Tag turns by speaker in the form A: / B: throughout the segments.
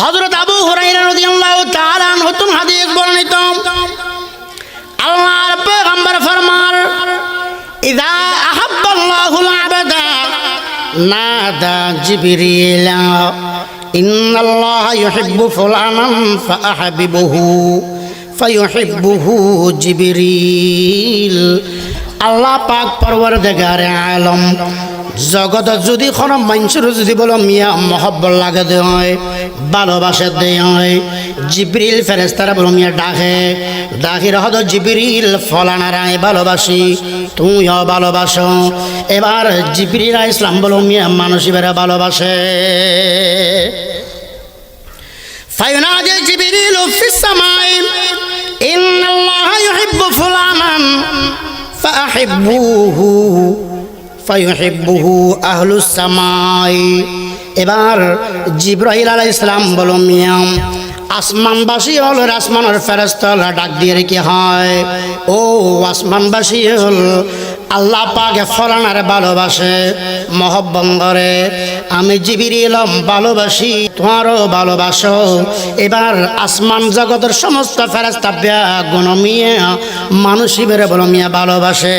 A: হযরত আবু রাদিয়াল্লাহু তাআলা নতুন হাদিস বর্ণিত। আল্লাহ পাক আলম জগতত যদি কোনো মানুষের যদি বলো, মিয়া মহব্বর লাগে দে হয়, ভালোবাসে দে হয়, জিবরিল ফেরেস্তারা বলো, মিয়া, ডাকে, ডাকি রহত জিবরিল ফলানারায় ভালোবাসি তুইও ভালোবাসো। এবার জিবরিরা ইসলাম বলো, মিয়া, মানুষ এবারে ভালোবাসে। ফাইনাজে জিবরিল ফিসামাই ইন্নাল্লাহ ইউহিব্বু ফুলানান, ফাহিব্বুহু ফাইহেব্বুহু আহলুসামাই এবার জিব্রাহিল আলাই ইসলাম বলো মিয়াম আসমানবাসী হল আসমানের ফেরস্তলা ডাক দিয়ে কি হয়? ও আসমানবাসী হল, আল্লাহ পাকে ফলানার ভালোবাসে মহব্বন করে। আমি জিবিরিলাম ভালোবাসি, তোমারও ভালোবাসো। এবার আসমান জগতের সমস্ত ফেরাস্তা ব্যা গুণমিয়া মানুষই বেড়ে বলমিয়া ভালোবাসে।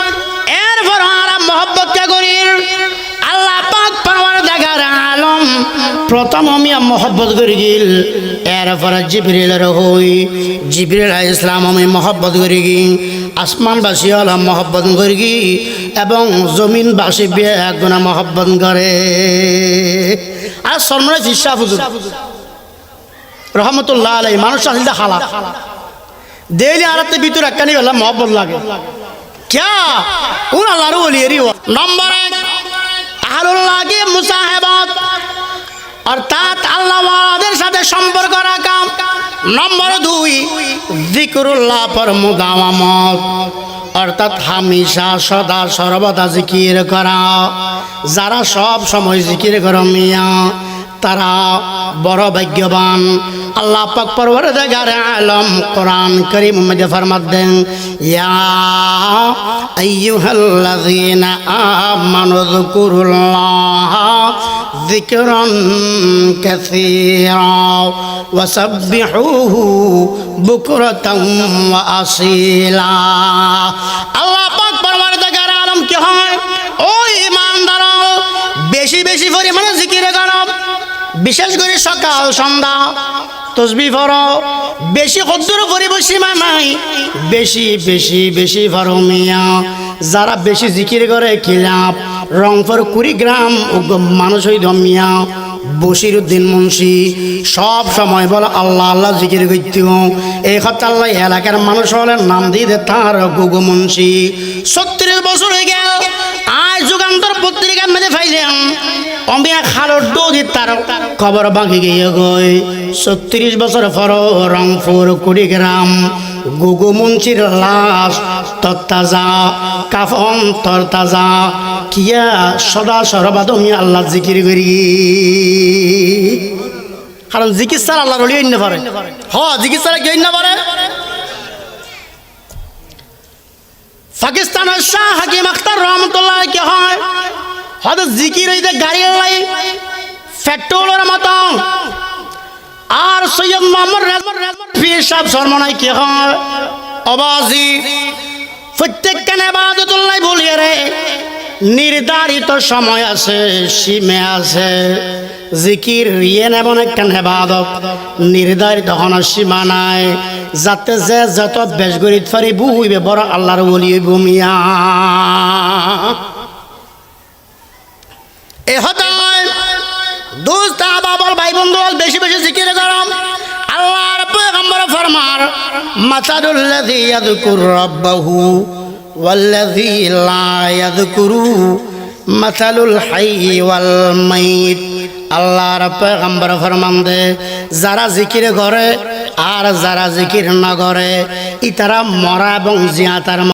A: প্রথম আমি মহব্বত করি গিল, এরপর জিবরিলের হই। জিবরিল ইসলাম আমি মহব্বত করি গি, আসমানবাসী হলাম মহব্বত করি গি, এবং জমিনবাসী বিয়ে গুণা মহব্বত করে। আর সন্মনে ফিসা ফুজুর রহমতুল্লাহ আলাই মানুষ আসলে হালা দেলি আরাতে ভিতর একখানি হলাম মহব্বত লাগে। ক্যা? উন আল্লাহর ওলিয়েরই নম্বর এক আহলুল্লাহকে মুসাহেবত। অর্থাৎ আল্লাহওয়ালাদের সাথে সম্পর্ক রাখা। নম্বর দুই, জিকরুল্লাহ পর মুদাওয়ামত অর্থাৎ হামিশা সদা সর্বদা জিকির করা। যারা সব সময় জিকির করো মিয়া, তারা বড় ভাগ্যবান। আল্লাহ পাক পরওয়ারদিগার আলম কোরআন করিম মধ্যে ফরমাত দেন ইয়া আইয়ুহাল্লাযীনা আমানু যকুরুল্লাহ কাসীরা ওয়াসাব্বিহুহু বুকরাতাম ওয়া আসীলা। আল্লাহ পাক পরওয়ারদিগার আলম কি হয়? ও ইমানদার বেশি বেশি পরিমাণে জিকির করো। বিশেষ করে সকাল, সন্ধ্যা, তসবি ফর বেশি কদ্দুর করিব নাই। বেশি বেশি বেশি ফরো মিয়া। যারা বেশি জিকির করে খিলাপ রংপুর, কুড়িগ্রাম মানুষ হইদ মিয়া বসির উদ্দিন মুন্সি, সব সময় বলে, আল্লাহ আল্লাহ জিকির করতে এই কথা আল্লাহ এলাকার মানুষ হলে নাম দিয়ে তার গুগু মুন্সি। ছত্রিশ বছর হয়ে গেল, আজ যুগান্তর পত্রিকা মেলে ফাইলাম অমিয়া খালোর ডোদি তার খবর বাকি গিয়ে গই। ছত্রিশ বছর পর রংপুর, কুড়িগ্রাম, গুগু মুন্সির লাশ তত্তাজা কাফন তরতাজা, কিয়া সদা সর্বাদমি আল্লাহ জিকির করি। কারণ চিকিৎসার আল্লাহ রলি অন্য পারে। হ চিকিৎসার কি অন্য পারে? পাকিস্তানের শাহ হাকিম আখতার রহমতুল্লাহ কি হয়? হয়তো জিকির হইতে গাড়ি লাই, পেট্রোলের মতো। আর সৈয়দ মোহাম্মদ পীর সাহেব শর্মনাই কি হয়? অবাজি। প্রত্যেকটা নেবাদতুল্লাহ বলিয়ে রে, নির্ধারিত সময় আছে, সীমে আছে। জিকির ইয়েন এমন একটা নেবাদত নির্ধারিত হন সীমা নাই। যাতে যে যত বেশ গরিত ফারি বুইবে, বড় আল্লাহর বলি ভূমিয়া এ হতায় দোস্ত মাসাদুল্লাযী ইয়াযকুর রাব্বাহু ওয়াল্লাযী লা ইয়াযকুরু মাতালুল হাই ওয়াল মাইত আল্লাহর পেগম্বর ফরমান দে যারা জিকির করে আর যারা জিকির না করে, ইতারা মরা এবং জিয়া তার